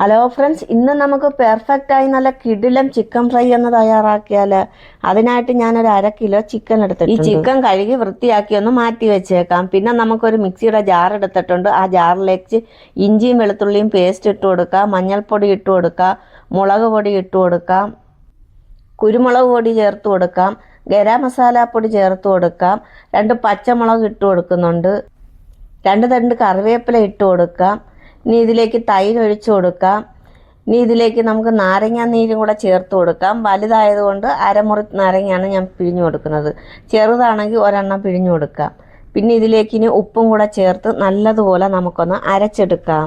Hello friends ഇന്ന് നമുക്ക് perfect ആയി നല്ല കിടിലം ചിക്കൻ ഫ്രൈ എന്ന് തയ്യാറാക്കിയാൽ അതിനായിട്ട് ഞാൻ ഞാനൊരു അര കിലോ ചിക്കൻ എടുത്തിട്ടുണ്ട്. ഈ ചിക്കൻ കഴുകി വൃത്തിയാക്കി ഒന്ന് മാറ്റി വെച്ചേക്കാം. പിന്നെ നമുക്കൊരു മിക്സിയുടെ ജാർ എടുത്തിട്ടുണ്ട്. ആ ജാറിലേക്ക് ഇഞ്ചിയും വെളുത്തുള്ളിയും പേസ്റ്റ് ഇട്ട് കൊടുക്കാം. മഞ്ഞൾപ്പൊടി ഇട്ട് കൊടുക്കാം. മുളക് പൊടി ഇട്ട് കൊടുക്കാം. കുരുമുളക് പൊടി ചേർത്ത് കൊടുക്കാം. ഗരം മസാലപ്പൊടി ചേർത്ത് കൊടുക്കാം. രണ്ട് പച്ചമുളക് ഇട്ട് കൊടുക്കുന്നുണ്ട്. രണ്ട് തണ്ട് കറിവേപ്പില ഇട്ട് കൊടുക്കാം. ഇനി ഇതിലേക്ക് തൈര് ഒഴിച്ചു കൊടുക്കാം. ഇനി ഇതിലേക്ക് നമുക്ക് നാരങ്ങ നീരും കൂടെ ചേർത്ത് കൊടുക്കാം. വലുതായതുകൊണ്ട് അരമുറി നാരങ്ങയാണ് ഞാൻ പിഴിഞ്ഞു കൊടുക്കുന്നത്. ചെറുതാണെങ്കിൽ ഒരെണ്ണം പിഴിഞ്ഞു കൊടുക്കാം. പിന്നെ ഇതിലേക്ക് ഇനി ഉപ്പും കൂടെ ചേർത്ത് നല്ലതുപോലെ നമുക്കൊന്ന് അരച്ചെടുക്കാം.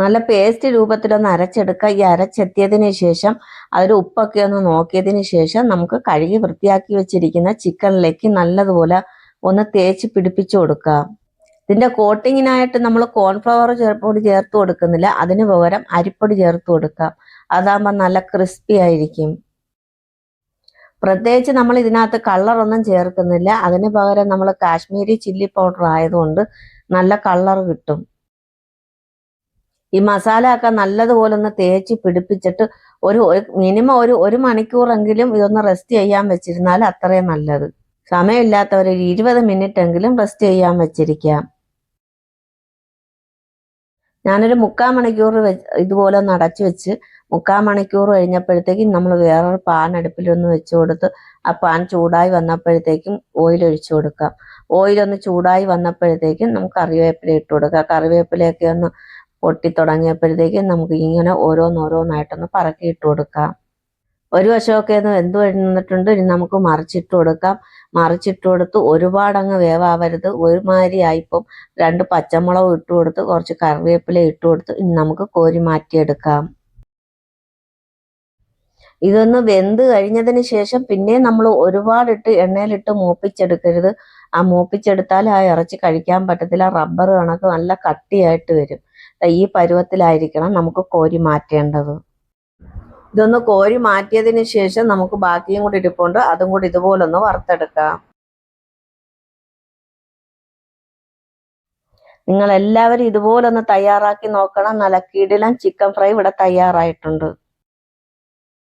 നല്ല പേസ്റ്റ് രൂപത്തിലൊന്ന് അരച്ചെടുക്കുക ഈ അരച്ചെത്തിയതിന് ശേഷം അതിൽ ഉപ്പൊക്കെ ഒന്ന് നോക്കിയതിന് ശേഷം നമുക്ക് കഴുകി വൃത്തിയാക്കി വെച്ചിരിക്കുന്ന ചിക്കനിലേക്ക് നല്ലതുപോലെ ഒന്ന് തേച്ച് പിടിപ്പിച്ചു കൊടുക്കാം. ഇതിന്റെ കോട്ടിങ്ങിനായിട്ട് നമ്മൾ കോൺഫ്ലവർ പൊടി ചേർത്ത് കൊടുക്കുന്നില്ല. അതിന് പകരം അരിപ്പൊടി ചേർത്ത് കൊടുക്കാം. അതാകുമ്പോൾ നല്ല ക്രിസ്പി ആയിരിക്കും. പ്രത്യേകിച്ച് നമ്മൾ ഇതിനകത്ത് കളറൊന്നും ചേർക്കുന്നില്ല. അതിന് പകരം നമ്മൾ കാശ്മീരി ചില്ലി പൗഡർ ആയതുകൊണ്ട് നല്ല കളർ കിട്ടും. ഈ മസാല ഒക്കെ നല്ലതുപോലെ ഒന്ന് തേച്ച് പിടിപ്പിച്ചിട്ട് ഒരു മിനിമം ഒരു ഒരു മണിക്കൂറെങ്കിലും ഇതൊന്ന് റെസ്റ്റ് ചെയ്യാൻ വെച്ചിരുന്നാൽ അത്രയും നല്ലത്. സമയമില്ലാത്തവർ ഒരു ഇരുപത് മിനിറ്റ് എങ്കിലും റെസ്റ്റ് ചെയ്യാൻ വെച്ചിരിക്കാം. ഞാനൊരു മുക്കാൽ മണിക്കൂർ ഇതുപോലെ ഒന്ന് അടച്ചു വെച്ച് മുക്കാൽ മണിക്കൂർ കഴിഞ്ഞപ്പോഴത്തേക്കും നമ്മൾ വേറൊരു പാൻ അടുപ്പിലൊന്ന് വെച്ച് കൊടുത്ത് ആ പാൻ ചൂടായി വന്നപ്പോഴത്തേക്കും ഓയിൽ ഒഴിച്ചു കൊടുക്കാം. ഓയിലൊന്ന് ചൂടായി വന്നപ്പോഴത്തേക്കും നമുക്ക് കറിവേപ്പില ഇട്ട് കൊടുക്കാം. കറിവേപ്പിലയൊക്കെ ഒന്ന് പൊട്ടി തുടങ്ങിയപ്പോഴത്തേക്കും നമുക്ക് ഇങ്ങനെ ഓരോന്നോരോന്നായിട്ടൊന്ന് പറക്കി ഇട്ട് കൊടുക്കാം. ഒരു വശമൊക്കെ ഒന്ന് വെന്ത് വന്നിട്ടുണ്ട് ഇനി നമുക്ക് മറിച്ചിട്ട് കൊടുക്കാം. മറിച്ചിട്ട് കൊടുത്ത് ഒരുപാട് അങ്ങ് വേവാവരുത്. ഒരുമാതിരി ആയിപ്പം രണ്ട് പച്ചമുളക് ഇട്ട് കൊടുത്ത് കുറച്ച് കറിവേപ്പില ഇട്ട് കൊടുത്ത് ഇനി നമുക്ക് കോരി മാറ്റിയെടുക്കാം. ഇതൊന്ന് വെന്ത് കഴിഞ്ഞതിന് ശേഷം പിന്നെ നമ്മൾ ഒരുപാടിട്ട് എണ്ണയിലിട്ട് മൂപ്പിച്ചെടുക്കരുത്. ആ മൂപ്പിച്ചെടുത്താൽ ആ ഇറച്ചി കഴിക്കാൻ പറ്റത്തില്ല. റബ്ബർ കണക്ക് നല്ല കട്ടിയായിട്ട് വരും. ഈ പരുവത്തിലായിരിക്കണം നമുക്ക് കോരി മാറ്റേണ്ടത്. ഇതൊന്ന് കോരി മാറ്റിയതിന് ശേഷം നമുക്ക് ബാക്കിയും കൂടി ഇരിപ്പുണ്ട് അതും കൂടി ഇതുപോലൊന്ന് വറുത്തെടുക്കാം. നിങ്ങൾ എല്ലാവരും ഇതുപോലൊന്ന് തയ്യാറാക്കി നോക്കണം. നല്ല കിടിലം ചിക്കൻ ഫ്രൈ ഇവിടെ തയ്യാറായിട്ടുണ്ട്.